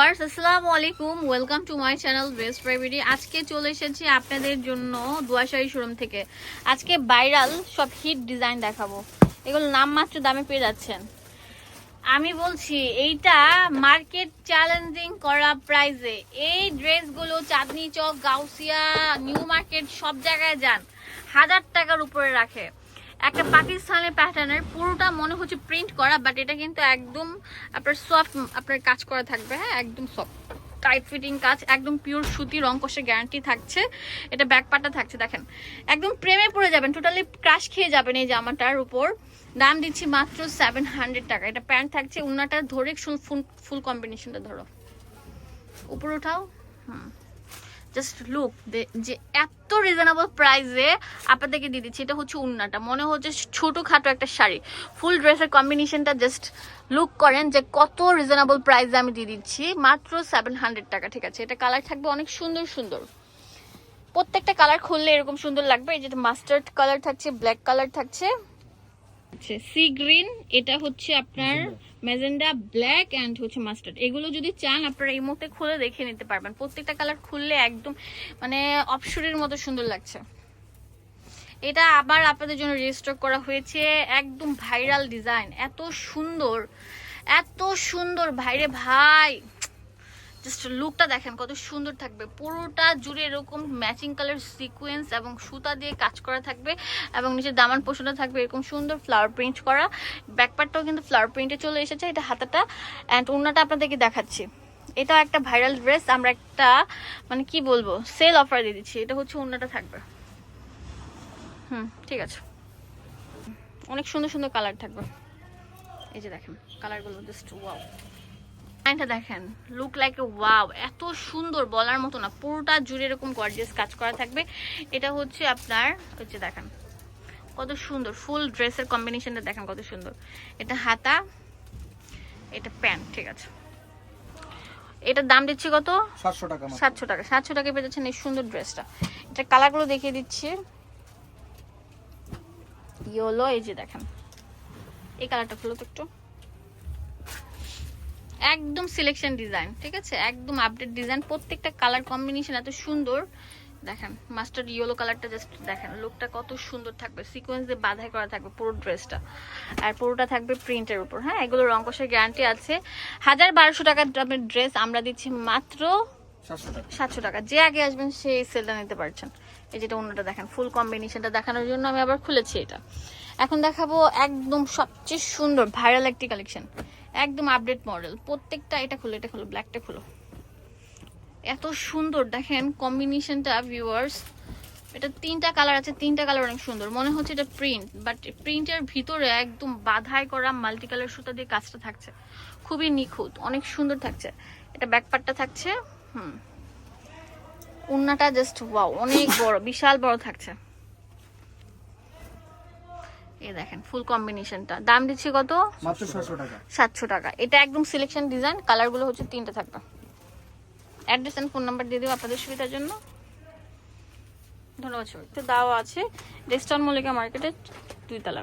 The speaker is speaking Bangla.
আসসালামু আলাইকুম। Welcome to my channel best প্রাইভেটি আজকে চলে এসেছি আপনাদের জন্য দুয়াশাড়ি শোরুম থেকে। আজকে ভাইরাল সব হিট ডিজাইন দেখাবো। এগুলো নামমাত্র দামে পেয়ে যাচ্ছেন। আমি বলছি, এইটা মার্কেট চ্যালেঞ্জিং করা প্রাইজে এই ড্রেসগুলো চাঁদনি চক, গাউসিয়া নিউ মার্কেট সব জায়গায় যান। হাজার টাকার উপরে রাখে। একটা পাকিস্তানি প্যাটার্নের পুরোটা মনে হচ্ছে প্রিন্ট করা বাট এটা কিন্তু একদম আপনার সফট আপনার কাজ করা থাকবে হ্যাঁ? একদম সফট টাইট ফিটিং কাজ, একদম পিওর সুতি রং কষে গ্যারান্টি থাকছে। এটা ব্যাক পাটা থাকছে, দেখেন। একদম প্রেমে পড়ে যাবেন টোটালি ক্রাশ খেয়ে যাবেন এই জামাটার উপর। দাম দিচ্ছি মাত্র সেভেন হান্ড্রেড টাকা। এটা প্যান্ট থাকছে, উন্নাটা ধরে ফুল ফুল কম্বিনেশনটা ধরো। উপর উঠাও। হুম। জাস্ট লুক যে এত রিজনেবল প্রাইসে আপনাদেরকে দিয়ে দিচ্ছি, এটা হচ্ছে উন্নাটা। মনে হচ্ছে ছোটখাটো একটা শাড়ি। ফুল ড্রেসের কম্বিনেশনটা জাস্ট লুক করেন যে কত রিজনেবল প্রাইসে আমি দিয়ে দিচ্ছি। মাত্র সেভেন হান্ড্রেড টাকা, ঠিক আছে? এটা কালার থাকবে অনেক সুন্দর সুন্দর। প্রত্যেকটা কালার খুললে এরকম সুন্দর লাগবে। এই যেটা মাস্টার্ড কালার থাকছে ব্ল্যাক কালার থাকছে। সি গ্রিন এটা হচ্ছে আপনার মেজেন্ডা ব্ল্যাক অ্যান্ড হচ্ছে মাস্টার্ড। এগুলো যদি চান, আপনারা এই মুহূর্তে খুলে দেখে নিতে পারবেন। প্রত্যেকটা কালার খুললে একদম মানে অপসরের মতো সুন্দর লাগছে। এটা আবার আপনাদের জন্য রেজিস্টার করা হয়েছে একদম ভাইরাল ডিজাইন এত সুন্দর এত সুন্দর, ভাইরে ভাই! জাস্ট লুকটা দেখেন কত সুন্দর থাকবে। পুরোটা জুড়ে এরকম ম্যাচিং কালার সিকোয়েন্স এবং সুতা দিয়ে কাজ করা থাকবে এবং নিচে দামান পোষণটা থাকবে এরকম সুন্দর ফ্লাওয়ার প্রিন্ট করা। ব্যাকপার্টটাও কিন্তু ফ্লাওয়ার প্রিন্টে চলে এসেছে, এটা হাতাটা। অ্যান্ড ওনাটা আপনাদেরকে দেখাচ্ছি। এটা একটা ভাইরাল ড্রেস আমরা একটা মানে কি বলব সেল অফার দিয়ে দিচ্ছি। এটা হচ্ছে ওনাটা থাকবে। হুম, ঠিক আছে। অনেক সুন্দর সুন্দর কালার থাকবে। এই যে দেখেন কালারগুলো জাস্ট ওয়াও ডিজাইনটা দেখেন। লুক লাইক এ ওয়াও এত সুন্দর বলার মতো না। পুরোটা জুড়ে এরকম গর্জিয়াস কাজ করা থাকবে। এটা হচ্ছে আপনার হচ্ছে দেখেন কত সুন্দর। ফুল ড্রেসের কম্বিনেশনটা দেখেন কত সুন্দর। এটা হাতা এটা প্যান্ট ঠিক আছে। এটার দাম দিচ্ছি কত? সাতশো টাকা। সাতশো টাকা। সাতশো টাকা পেয়ে যাচ্ছেন এই সুন্দর ড্রেসটা এটা কালারগুলো দেখিয়ে দিচ্ছি। ইয়েলো এই যে দেখেন। এই কালারটা খুলো তো একটু। একদম সিলেকশন ডিজাইন ঠিক আছে? একদম আপডেট ডিজাইন প্রত্যেকটা কালার কম্বিনেশন এত সুন্দর। দেখেন মাস্টার ইয়েলো কালারটা জাস্ট দেখেন লুকটা কত সুন্দর থাকবে। সিকোয়েন্স দিয়ে বাধাই করা থাকবে পুরো ড্রেসটা আর পুরোটা থাকবে প্রিন্টের উপর হ্যাঁ? এগুলো রং কষার গ্যারান্টি আছে। হাজার বারোশো টাকার দামের ড্রেস আমরা দিচ্ছি মাত্র সাতশো টাকা। যে আগে আসবেন সেই সেলটা নিতে পারছেন। এই যেটা অন্যটা দেখেন ফুল কম্বিনেশনটা দেখানোর জন্য আমি আবার খুলেছি এটা। এখন দেখাবো একদম সবচেয়ে সুন্দর ভাইরাল একটি কালেকশন একদম আপডেট মডেল প্রত্যেকটা এটা খুলো এটা খুলো ব্ল্যাকটা খুলো। এত সুন্দর, দেখেন কম্বিনেশনটা ভিউয়ার্স এটা তিনটা কালার আছে, তিনটা কালার অনেক সুন্দর। মনে হচ্ছে এটা প্রিন্ট বাট প্রিন্টের ভিতরে একদম বাধাই করা মাল্টি কালার সুতা দিয়ে কাজটা থাকছে। খুবই নিখুঁত, অনেক সুন্দর থাকছে। এটা ব্যাকপার্টটা থাকছে, হুম। উন্নাটা জাস্ট ওয়াও অনেক বড়, বিশাল বড় থাকছে। এই দেখেন ফুল কম্বিনেশনটা দাম দিচ্ছি কত? মাত্র ছশো টাকা। সাতশো টাকা। এটা একদম সিলেকশন ডিজাইন কালারগুলো হচ্ছে তিনটা থাকবে। অ্যাড্রেস এন্ড ফোন নাম্বার দিয়ে দেবো আপনাদের সুবিধার জন্য। ধন্যবাদ সবাই তো দাও আছে। রেস্টন মল্লিকা মার্কেটের দুই তলা